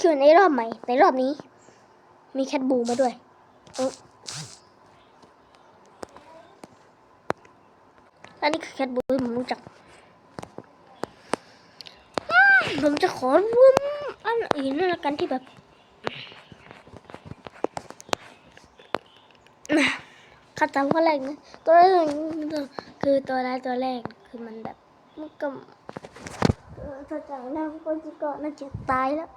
คิวในรอบใหม่ ในรอบนี้ มีแคทบูมาด้วยอันนี้คือแคทบูผมรู้จักอืมผมจะขอรวมอันอื่นนั่นละกันที่แบบคาตามข้อแรกนะตัวแรกคือตัวแรกตัวแรกคือมันแบบมันก็เออถ้าจากแล้วก็จะก็น่าจะตายแล้ว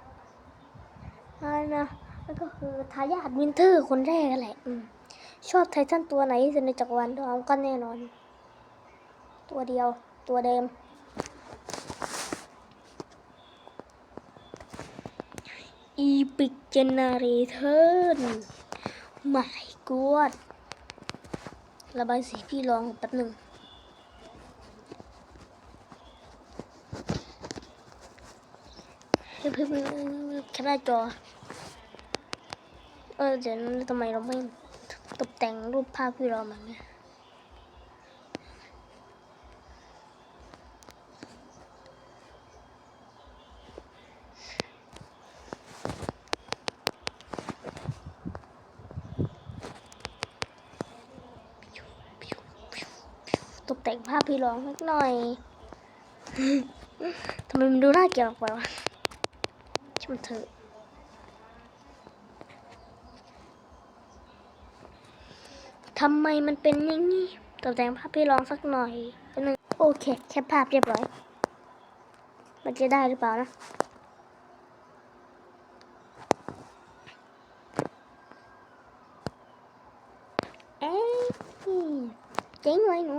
นะแล้วก็คือทายาทวินเทอร์คนแรกกันแหละชอบไททันตัวไหนที่สุดในจักรวาลดอมก็แน่นอน ตัวเดียวตัวเดิมอีพิกเจเนเรเทอร์ไม่กวดระบายสีพี่ลองแป๊บหนึ่งเพิ่มเพิ่มแค่หน้าจอ เออเดี๋ยวนั้นทำไมเราไม่ตกแต่งรูปภาพพี่เรามันเนี่ยตกแต่งภาพพี่ร้องนิดหน่อย ทำไมมันดูน่าเกลียดไปวะช่างมันเถอะ ทำไมมันเป็นอย่างนี้ตกแต่งภาพพี่ลองสักหน่อยนึงโอเค แค่ภาพเรียบร้อย มันจะได้หรือเปล่านะเอ๊ะเจ๊งเลยหนู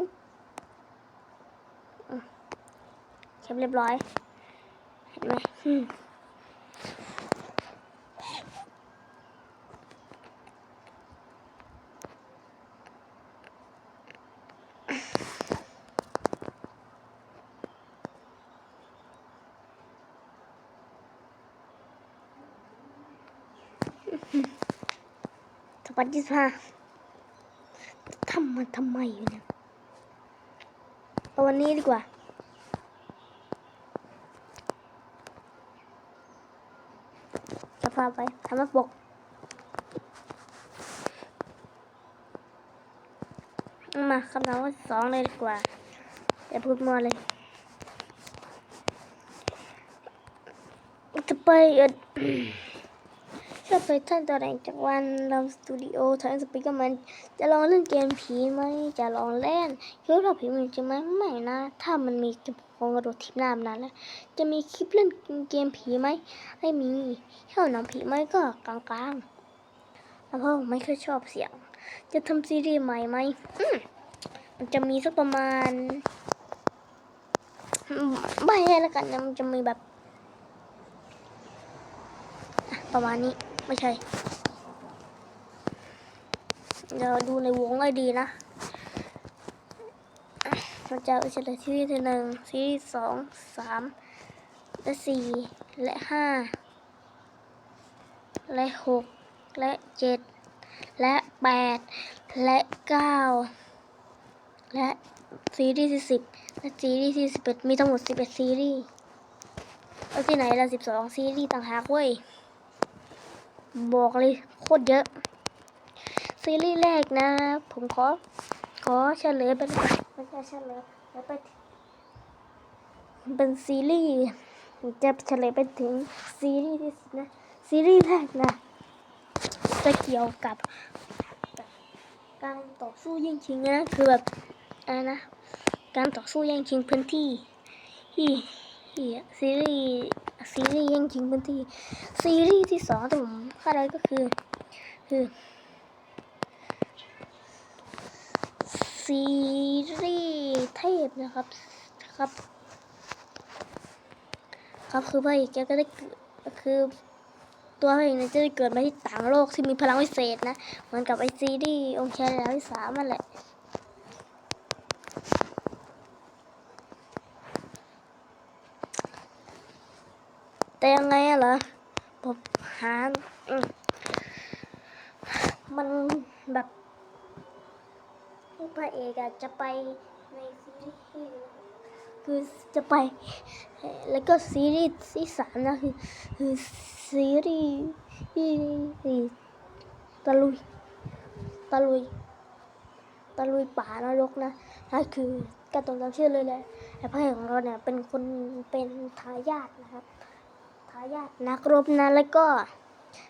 แคปเรียบร้อย เห็นไหม อืมสปันยี่สิบห้าทำมันทำไมวะเนี่ยเอาวันนี้ดีกว่า จะพาไปทำมาปกมาคำถามว่าสองเลยดีกว่าอย่าพูดมัวเลย จะไปเออ ชอบไปท่านตัวแรงจากวันเราสตูดิโอทางสปีกมัน จะลองเล่นเกมผีไหม จะลองเล่นคิดว่าผีมันจริงไหมไม่นะ ถ้ามันมีจะคงกระโดดทิพน้ำนานแล้ว จะมีคลิปเล่นเกมผีไหมไม่มีชอบหนังผีไหมก็กลางๆแล้วก็ไม่ค่อยชอบเสียง จะทำซีรีส์ใหม่ไหมมันจะมีสักประมาณอืมใบให้แล้วกันนะมันจะมีแบบประมาณนี้ ไม่ใช่ เดี๋ยวดูในวงให้ดีนะอะเราจะเฉลยซีรีส์ที่หนึ่งซีรีส์สองสามและสี่และห้าและหกและเจ็ดและแปดและเก้าและซีรีส์ที่สิบและซีรีส์ที่สิบเอ็ดมีทั้งหมดสิบเอ็ดซีรีส์แล้วที่ไหนละสิบสองซีรีส์ต่างหากเว้ย บอกเลยโคตรเยอะ ซีรีส์แรกนะ ผมขอ ขอเฉลยเป็นไม่ใช่เฉลยแล้วไปเป็นซีรีส์จะเฉลยไปถึงซีรีส์ที่นะ ซีรีส์แรกนะ จะเกี่ยวกับการต่อสู้แย่งชิงนะคือแบบอะไรนะ การต่อสู้แย่งชิงพื้นที่ที่ซีรีส์ซีรีส์แย่งชิงพื้นที่ ซีรีส์ที่สองที่ผม เข้าใจก็คือ คือ ซีรีส์เทพนะครับครับ ครับคือพระเอกแกก็ได้คือตัวพระเอกเนี่ยจะได้เกิดมาที่ต่างโลกที่มีพลังวิเศษนะเหมือนกับไอซีรีส์องค์ชายดาวที่สามนั่นแหละแต่ยังไงอะเหรอผมหาอืมมันแบบ พระเอกอะจะไปในซีรีส์คือจะไป แล้วก็ซีรีส์ที่สามนะคือคือซีรีส์ที่ตะลุยตะลุยตะลุยป่านรกนะนั่นคือการตรงตามชื่อเลยแหละแต่พระเอกของเราเนี่ยเป็นคนเป็นทายาทนะครับทายาทนักรบนะแล้วก็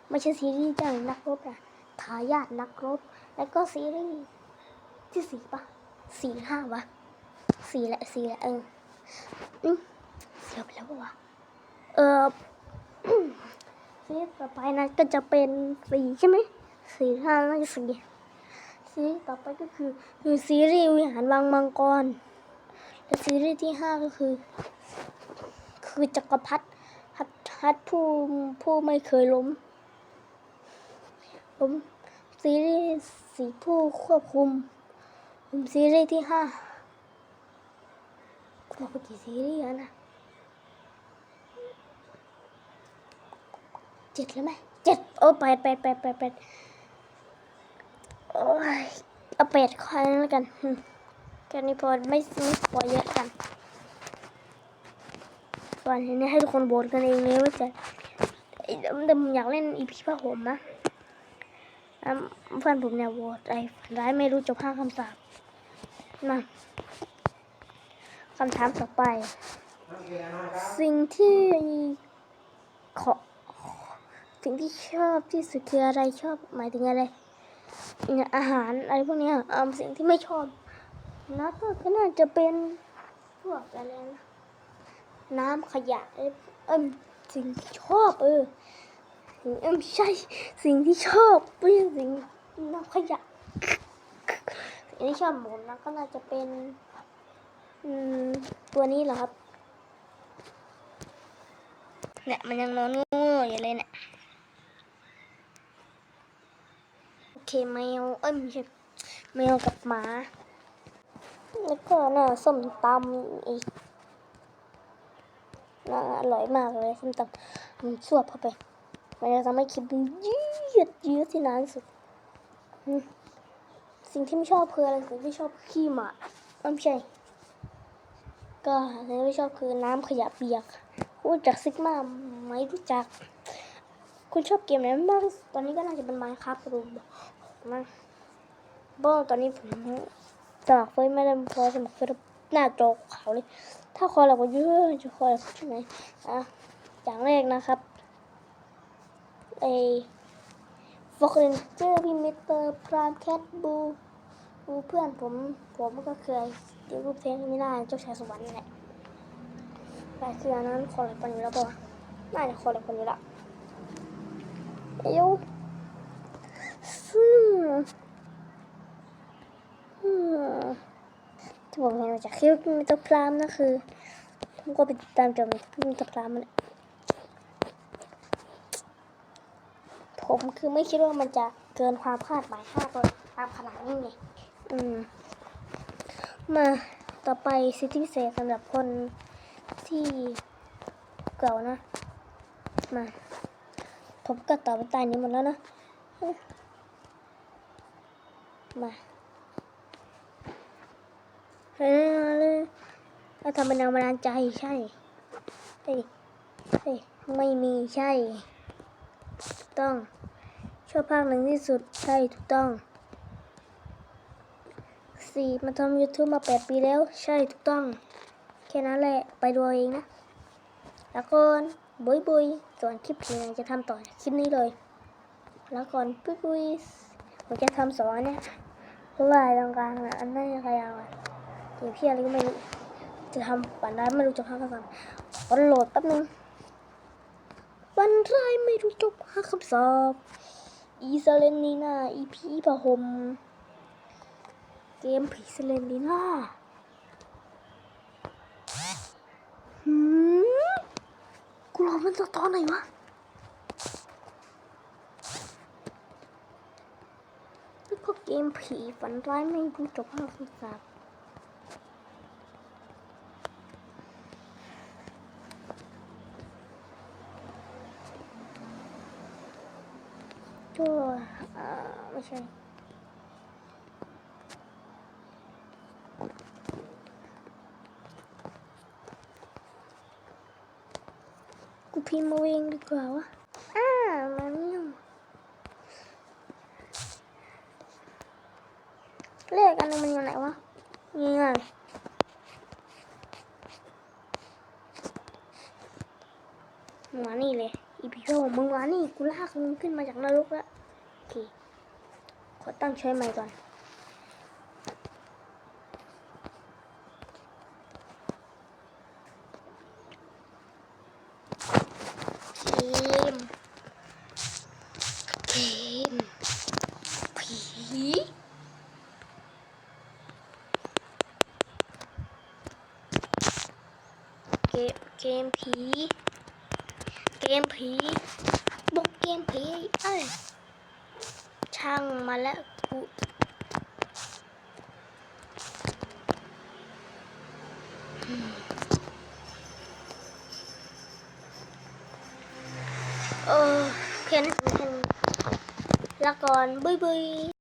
ไม่ใช่ซีรีส์จ้างนักรบนะทายาทนักรบ แล้วก็ซีรีส์ ที่สี่ปะสี่ห้าวะสี่แหละสี่แหละเออเสียไปแล้วปะวะเออซีรีส์ต่อไปนะก็จะเป็นสี่ใช่ไหมสี่ห้าน่าจะสีสีต่อไปก็คือคือซีรีส์วิหารวังมังกรและซีรีส์ที่ห้าก็คือ คือจักรพรรดิฮัตฮัตผู้ผู้ไม่เคยล้มล้มซีรีส์สีผู้ควบคุม ผมซีรีส์ที่ห้าบอกไปกี่ซีรีส์แล้วนะเจ็ดแล้วไหมเจ็ดโอ้แปดแปดแปดแปดแปดโอ้ยเอาแปดขอนั้นแล้วกันอืมแค่นี้พอไม่ไม่พอเยอะกันส่วนนี้ให้ทุกคนโบนกันเองเลยว่าจะเอ้ยแต่ผมอยากเล่นอีพีผ้าห่มนะอะเพื่อนผมเนี่ยโหวตไอ้ฝันร้ายไม่รู้จบห้าคำสาป มาคำถามต่อไป สิ่งที่ขอสิ่งที่ชอบที่สุดคืออะไรชอบหมายถึงอะไรอาหารอะไรพวกเนี้ยอ่าสิ่งที่ไม่ชอบนะก็ก็น่าจะเป็นพวกอะไรนะน้ำขยะเอ้ยเอิ่มสิ่งที่ชอบเออสิ่งเอิ่มใช่ สิ่งที่ชอบไม่ใช่สิ่งน้ำขยะ สิ่งที่ชอบผมนะก็น่าจะเป็นตัวนี้เหรอครับ เนี่ยมันยังนอนงูอยู่เลยเนี่ย โอเคแมว เอ้ยไม่ใช่แมวกับหมา แล้วก็น่าส้มตำอีกน่าอร่อยมากเลยส้มตำมันสวบเข้าไป มันจะทำให้คลิปยืดยืดที่นานสุด สิ่งที่ไม่ชอบคืออะไรสิ่งที่ชอบขี้หมาไม่ใช่ ก็สิ่งที่ไม่ชอบคือน้ำขยะเปียกคุณรู้จักซิกมาไหมรู้จัก คุณชอบเกมไหนมากที่สุดตอนนี้ก็น่าจะเป็นไมค์ครับดูมาเบ้ตอนนี้ผมสมัครเฟซไม่ได้พอสมัครเฟซหน้าจอขาวเลย ถ้าคอเราก็เยอะจะคอเราใช่ไหมอะอย่างแรกนะครับไอ้ฟอกเรนเจอร์พี่มิเตอร์พรามแคทบูบู เพื่อนผมผมก็เคยดูรูปเพลงไม่ได้เจ้าชายสวรรค์นี่แหละแต่คืออันนั้นคออะไปันอยู่แล้วป่ะน่าจะคออะไรปันอยู่ละเอ้ยวซึ่งอืมที่ผมเห็นมาจากคลิปมิตรพรามนะคือผมก็ไปติดตามจากมิตรพรามมันแหละผมคือไม่คิดว่ามันจะเกินความคาดหมายคาดเลยตามขนาดนี้ไง อืม มาต่อไปสิทธิพิเศษสำหรับคนที่เก่านะ มาผมก็ต่อไปใต้นี้หมดแล้วนะ มาเฮ้ยถ้าทำเป็นแนวบันดาลใจใช่เฮ้ยเฮ้ยไม่มีใช่ ถูกต้องชอบภาคหนึ่งที่สุดใช่ถูกต้อง สี่มาทำ YouTube มาแปดปีแล้ว ใช่ถูกต้อง แค่นั้นแหละ ไปดูเองนะ แล้วก่อนบุยบุยส่วนคลิปที่ไหนจะทำต่อคลิปนี้เลย แล้วก่อนปุยปุยผมจะทำสอนเนี่ยเพราะว่าตรงกลางนะอันนั้นยังไงเอาอะเดี๋ยวพี่อะไรก็ไม่รู้จะทำฝันร้ไม่รู้จบห้าคำสอบขอโหลดแป๊บนึงฝันไรไม่รู้จบห้าคำสอบอีเซเลนนีนาอีพีผหม กมผีเซเลนนีน่าหืมกูรอมันจะตอนไหนวะแล้วก็เกมผีฝันร้ายไม่รู้จบห้าคำสาบก็อ่าไม่ใช่ พิมพ์เอาเองดีกว่าวะอ่ามันเนี่ยเลขอันนึงมันอยู่ไหนวะนี่ไงมึงมานี่เลยอีพีโร่มึงมานี่กูลากมึงขึ้นมาจากนรกแล้วโอเคขอตั้งใช้ใหม่ก่อน มเกมผีเกมเกมผีเกมผีบุกเกมผีเอ้ยช่างมาแล้วกู เออ